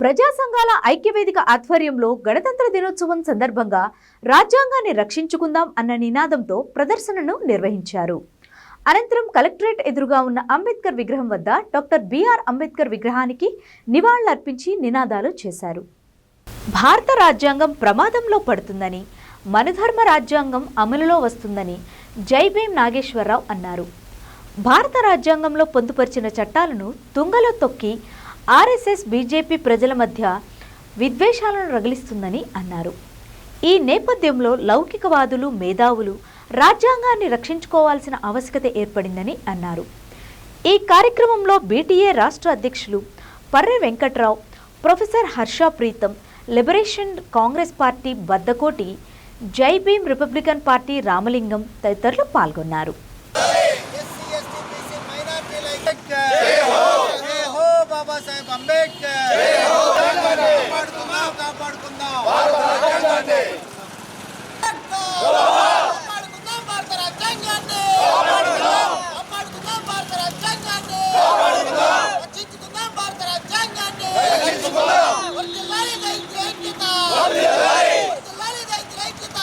ప్రజా సంఘాల ఐక్యవేదిక ఆధ్వర్యంలో గణతంత్ర దినోత్సవం సందర్భంగా రాజ్యాంగాన్ని రక్షించుకుందాం అన్న నినాదంతో ప్రదర్శనను నిర్వహించారు. అనంతరం కలెక్టరేట్ ఎదురుగా ఉన్న అంబేద్కర్ విగ్రహం వద్ద డాక్టర్ బిఆర్ అంబేద్కర్ విగ్రహానికి నివాళులర్పించి నినాదాలు చేశారు. భారత రాజ్యాంగం ప్రమాదంలో పడుతుందని మనధర్మ రాజ్యాంగం అమలులో వస్తుందని జై నాగేశ్వరరావు అన్నారు. భారత రాజ్యాంగంలో పొందుపరిచిన చట్టాలను తుంగలో తొక్కి ఆర్ఎస్ఎస్ బీజేపీ ప్రజల మధ్య విద్వేషాలను రగిలిస్తుందని అన్నారు. ఈ నేపథ్యంలో లౌకికవాదులు మేధావులు రాజ్యాంగాన్ని రక్షించుకోవాల్సిన ఆవశ్యకత ఏర్పడిందని అన్నారు. ఈ కార్యక్రమంలో బీటీఏ రాష్ట్ర అధ్యక్షులు Parre Venkatrao professor Harsha Preetham liberation Congress party Baddakoti Jai Bhim Republican party Ramalingam తదితరులు పాల్గొన్నారు. బాబాసాహెబ్ అంబేద్కర్ కాపాడుకుందాం కాపాడుకుందాం కాపాడుకుందాం భారత రాజ్యాంగాన్ని కాపాడుకుందాం భారత రాజ్యాంగాన్ని రక్షించుకుందాం భారత రాజ్యాంగాన్ని వర్ధిల్లాలి రైతు ఐక్యత వర్ధిల్లాలి రైతు ఐక్యత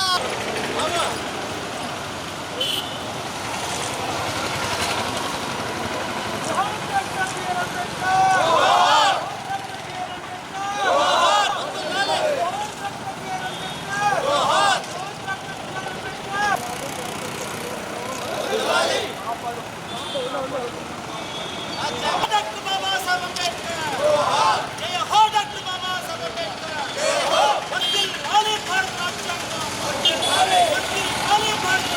డాక్టర్ బాబాసాహెబ్ అంబేద్కర్ జై హో డాక్టర్ బాబాసాహెబ్ అంబేద్కర్ జై హో వర్ధిల్లాలి భారత రాజ్యాంగం వర్ధిల్లాలి వర్ధిల్లాలి భారత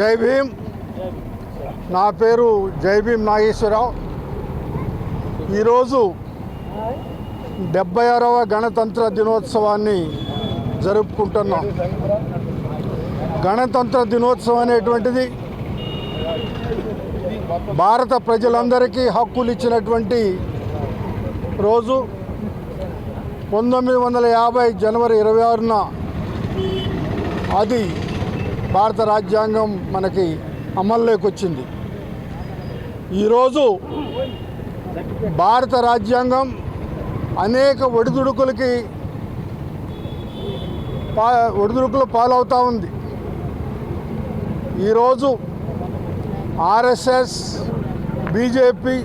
జై భీమ్. నా పేరు జై భీమ్ నాగేశ్వరరావు. ఈరోజు డెబ్బై ఆరవ గణతంత్ర దినోత్సవాన్ని జరుపుకుంటున్నాం. గణతంత్ర దినోత్సవం అనేటువంటిది భారత ప్రజలందరికీ హక్కులు ఇచ్చినటువంటి రోజు. పంతొమ్మిది వందల యాభై జనవరి ఇరవై ఆరున అది భారత రాజ్యాంగం మనకి అమల్లోకి వచ్చింది. ఈరోజు భారత రాజ్యాంగం అనేక ఒడిదుడుకులకి పా ఒడిదుడుకులు పాలవుతూ ఉంది. ఈరోజు ఆర్ఎస్ఎస్ బీజేపీ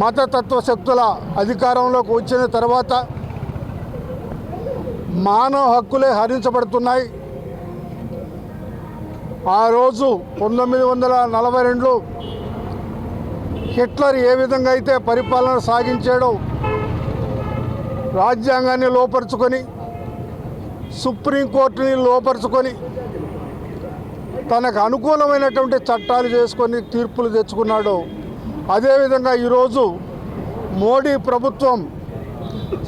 మతతత్వ శక్తుల అధికారంలోకి వచ్చిన తర్వాత మానవ హక్కులే హరించబడుతున్నాయి. ఆ రోజు పంతొమ్మిది వందల నలభై రెండులో హిట్లర్ ఏ విధంగా అయితే పరిపాలన సాగించాడో రాజ్యాంగాన్ని లోపరుచుకొని సుప్రీంకోర్టుని లోపరుచుకొని తనకు అనుకూలమైనటువంటి చట్టాలు చేసుకొని తీర్పులు తెచ్చుకున్నాడో అదేవిధంగా ఈరోజు మోడీ ప్రభుత్వం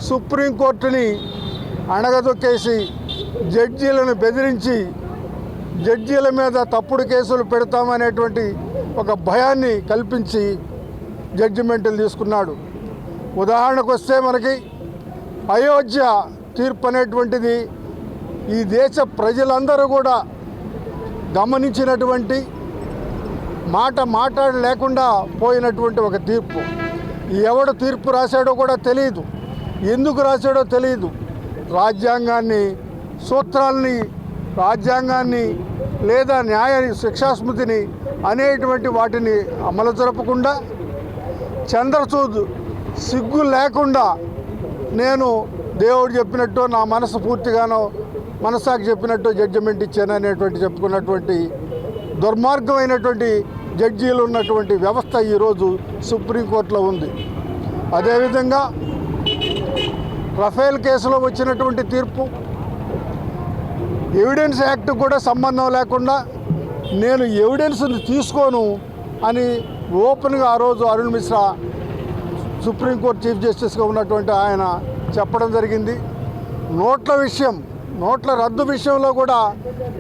సుప్రీంకోర్టుని అణగదొక్కేసి జడ్జీలను బెదిరించి జడ్జీల మీద తప్పుడు కేసులు పెడతామనేటువంటి ఒక భయాన్ని కల్పించి జడ్జిమెంట్లు తీసుకున్నాడు. ఉదాహరణకు వస్తే మనకి అయోధ్య తీర్పు అనేటువంటిది ఈ దేశ ప్రజలందరూ కూడా గమనించినటువంటి మాట మాట్లాడలేకుండా పోయినటువంటి ఒక తీర్పు. ఎవడు తీర్పు రాశాడో కూడా తెలియదు. ఎందుకు రాశాడో తెలియదు. రాజ్యాంగాన్ని సూత్రాల్ని రాజ్యాంగాన్ని లేదా న్యాయ శిక్షాస్మృతిని అనేటువంటి వాటిని అమలు జరపకుండా చంద్రచూద్ సిగ్గు లేకుండా నేను దేవుడు చెప్పినట్టు నా మనసు పూర్తిగానో మనసాకి చెప్పినట్టు జడ్జిమెంట్ ఇచ్చాను అనేటువంటి చెప్పుకున్నటువంటి దుర్మార్గమైనటువంటి జడ్జీలు ఉన్నటువంటి వ్యవస్థ ఈరోజు సుప్రీంకోర్టులో ఉంది. అదేవిధంగా రఫేల్ కేసులో వచ్చినటువంటి తీర్పు ఎవిడెన్స్ యాక్ట్ కూడా సంబంధం లేకుండా నేను ఎవిడెన్స్ తీసుకోను అని ఓపెన్గా ఆ రోజు Arun Mishra supreme court chief జస్టిస్గా ఉన్నటువంటి ఆయన చెప్పడం జరిగింది. నోట్ల విషయం నోట్ల రద్దు విషయంలో కూడా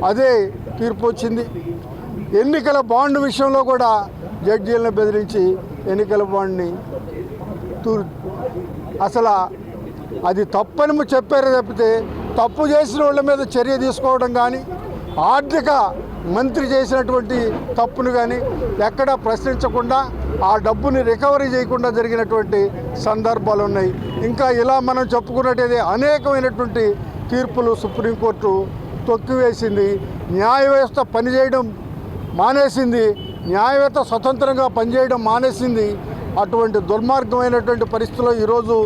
అదే తీర్పు వచ్చింది. ఎన్నికల బాండ్ విషయంలో కూడా జడ్జీలను బెదిరించి ఎన్నికల బాండ్ని తూర్ అసలు అది తప్పని చెప్పారు తప్పితే తప్పు చేసిన వాళ్ళ మీద చర్య తీసుకోవడం కానీ ఆర్థిక మంత్రి చేసినటువంటి తప్పును కానీ ఎక్కడా ప్రశ్నించకుండా ఆ డబ్బుని రికవరీ చేయకుండా జరిగినటువంటి సందర్భాలు ఉన్నాయి. ఇంకా ఇలా మనం చెప్పుకున్నట్టయితే అనేకమైనటువంటి తీర్పులు సుప్రీంకోర్టు తొక్కివేసింది. న్యాయ వ్యవస్థ పనిచేయడం మానేసింది. న్యాయవేత్త స్వతంత్రంగా పనిచేయడం మానేసింది. అటువంటి దుర్మార్గమైనటువంటి పరిస్థితిలో ఈరోజు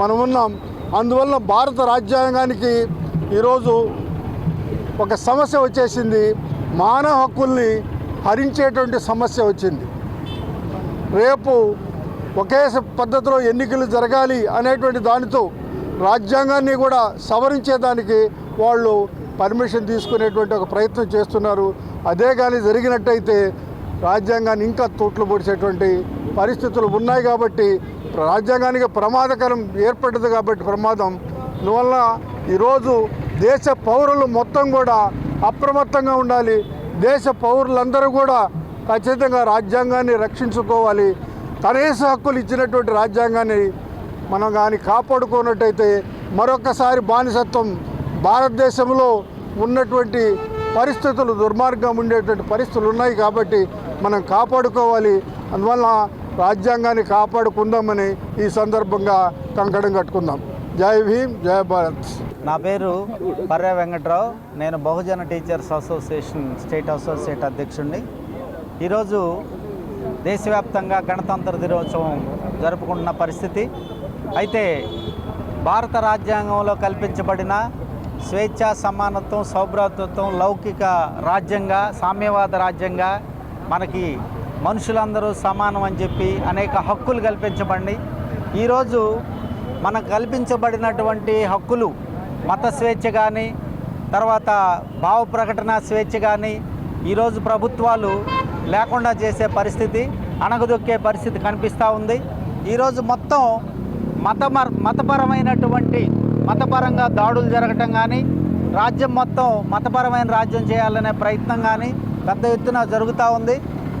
మనం ఉన్నాం అందువల్ల భారత రాజ్యాంగానికి ఈరోజు ఒక సమస్య వచ్చేసింది. మానవ హక్కుల్ని హరించేటువంటి సమస్య వచ్చింది. రేపు ఒకే పద్ధతిలో ఎన్నికలు జరగాలి అనేటువంటి దానితో రాజ్యాంగాన్ని కూడా సవరించేదానికి వాళ్ళు పర్మిషన్ తీసుకునేటువంటి ఒక ప్రయత్నం చేస్తున్నారు. అదే కానీ జరిగినట్టయితే రాజ్యాంగాన్ని ఇంకా తూట్లు పొడిచేటువంటి పరిస్థితులు ఉన్నాయి కాబట్టి రాజ్యాంగానికి ప్రమాదకరం ఏర్పడ్డది కాబట్టి ప్రమాదం. అందువల్ల ఈరోజు దేశ పౌరులు మొత్తం కూడా అప్రమత్తంగా ఉండాలి. దేశ పౌరులందరూ కూడా ఖచ్చితంగా రాజ్యాంగాన్ని రక్షించుకోవాలి. కనీస హక్కులు ఇచ్చినటువంటి రాజ్యాంగాన్ని మనం కానీ కాపాడుకున్నట్టయితే మరొకసారి బానిసత్వం భారతదేశంలో ఉన్నటువంటి పరిస్థితులు దుర్మార్గం ఉండేటువంటి పరిస్థితులు ఉన్నాయి కాబట్టి మనం కాపాడుకోవాలి. అందువల్ల రాజ్యాంగాన్ని కాపాడుకుందామని ఈ సందర్భంగా కంకణం కట్టుకుందాం. జై భీమ్ జై భారత్. నా పేరు పర్య వెంకట్రావు. నేను Bahujan teachers association state associate అధ్యక్షుడిని ఈరోజు దేశవ్యాప్తంగా గణతంత్ర దినోత్సవం జరుపుకుంటున్న పరిస్థితి. అయితే భారత రాజ్యాంగంలో కల్పించబడిన స్వేచ్ఛ సమానత్వం సౌభ్రాతృత్వం లౌకిక రాజ్యంగా సామ్యవాద రాజ్యంగా మనకి మనుషులందరూ సమానం అని చెప్పి అనేక హక్కులు కల్పించబడి ఈరోజు మనకు కల్పించబడినటువంటి హక్కులు మత స్వేచ్ఛ కానీ తర్వాత భావ ప్రకటన స్వేచ్ఛ కానీ ఈరోజు ప్రభుత్వాలు లేకుండా చేసే పరిస్థితి అణగదొక్కే పరిస్థితి కనిపిస్తూ ఉంది. ఈరోజు మొత్తం మత మతపరమైనటువంటి మతపరంగా దాడులు జరగటం కానీ రాజ్యం మొత్తం మతపరమైన రాజ్యం చేయాలనే ప్రయత్నం కానీ పెద్ద ఎత్తున జరుగుతూ ఉంది.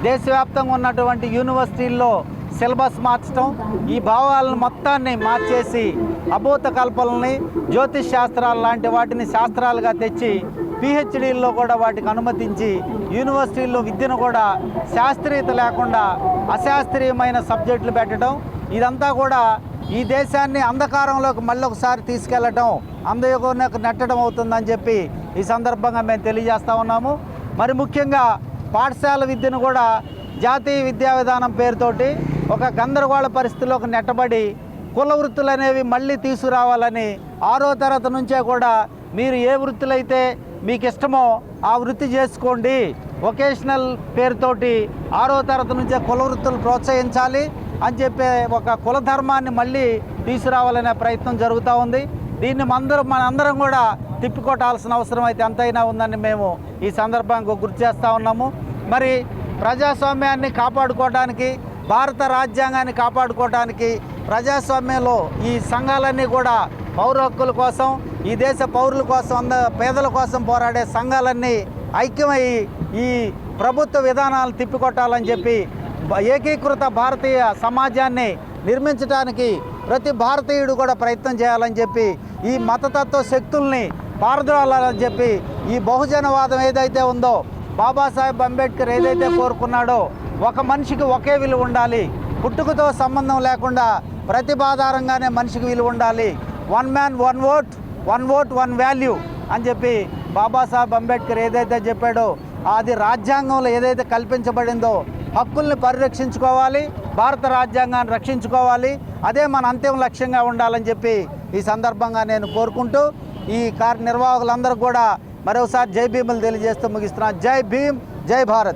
దేశవ్యాప్తంగా ఉన్నటువంటి యూనివర్సిటీల్లో సిలబస్ మార్చడం ఈ భావాలను మొత్తాన్ని మార్చేసి అభూత కల్పనల్ని జ్యోతిష్ శాస్త్రాలు లాంటి వాటిని శాస్త్రాలుగా తెచ్చి పిహెచ్డీల్లో కూడా వాటికి అనుమతించి యూనివర్సిటీల్లో విద్యను కూడా శాస్త్రీయత లేకుండా అశాస్త్రీయమైన సబ్జెక్టులు పెట్టడం ఇదంతా కూడా ఈ దేశాన్ని అంధకారంలోకి మళ్ళీ ఒకసారి తీసుకెళ్ళటం అందయోగంలోకి నెట్టడం అవుతుందని చెప్పి ఈ సందర్భంగా మేము తెలియజేస్తా ఉన్నాము. మరి ముఖ్యంగా పాఠశాల విద్యను కూడా జాతీయ విద్యా విధానం పేరుతోటి ఒక గందరగోళ పరిస్థితిలోకి నెట్టబడి కుల వృత్తులు అనేవి మళ్ళీ తీసుకురావాలని ఆరో తరగతి నుంచే కూడా మీరు ఏ వృత్తులైతే మీకు ఇష్టమో ఆ వృత్తి చేసుకోండి. వొకేషనల్ పేరుతోటి ఆరో తరగతి నుంచే కుల వృత్తులు ప్రోత్సహించాలి అని చెప్పే ఒక కుల ధర్మాన్ని మళ్ళీ తీసుకురావాలనే ప్రయత్నం జరుగుతూ ఉంది. దీన్ని అందరం మనందరం కూడా తిప్పికొట్టాల్సిన అవసరం అయితే ఎంతైనా ఉందని మేము ఈ సందర్భంగా గుర్తు చేస్తూ ఉన్నాము. మరి ప్రజాస్వామ్యాన్ని కాపాడుకోవడానికి భారత రాజ్యాంగాన్ని కాపాడుకోవడానికి ప్రజాస్వామ్యంలో ఈ సంఘాలన్నీ కూడా పౌర హక్కుల కోసం ఈ దేశ పౌరుల కోసం అంద పేదల కోసం పోరాడే సంఘాలన్నీ ఐక్యమై ఈ ప్రభుత్వ విధానాలు తిప్పికొట్టాలని చెప్పి ఏకీకృత భారతీయ సమాజాన్ని నిర్మించడానికి ప్రతి భారతీయుడు కూడా ప్రయత్నం చేయాలని చెప్పి ఈ మతతత్వ శక్తుల్ని పారద్రోలాలని చెప్పి ఈ బహుజనవాదం ఏదైతే ఉందో బాబాసాహెబ్ అంబేద్కర్ ఏదైతే కోరుకున్నాడో ఒక మనిషికి ఒకే విలువ ఉండాలి. పుట్టుకతో సంబంధం లేకుండా ప్రతిభాధారంగానే మనిషికి విలువ ఉండాలి. One man one vote one vote one value అని చెప్పి బాబాసాహెబ్ అంబేద్కర్ ఏదైతే చెప్పాడో అది రాజ్యాంగంలో ఏదైతే కల్పించబడిందో హక్కుల్ని పరిరక్షించుకోవాలి భారత రాజ్యాంగాన్ని రక్షించుకోవాలి అదే మన అంత్యం లక్ష్యంగా ఉండాలని చెప్పి ఈ సందర్భంగా నేను కోరుకుంటూ ఈ కార్యనిర్వాహకులందరూ కూడా మరోసారి జై భీములు తెలియజేస్తూ ముగిస్తున్నా. జై భీమ్ జై భారత్.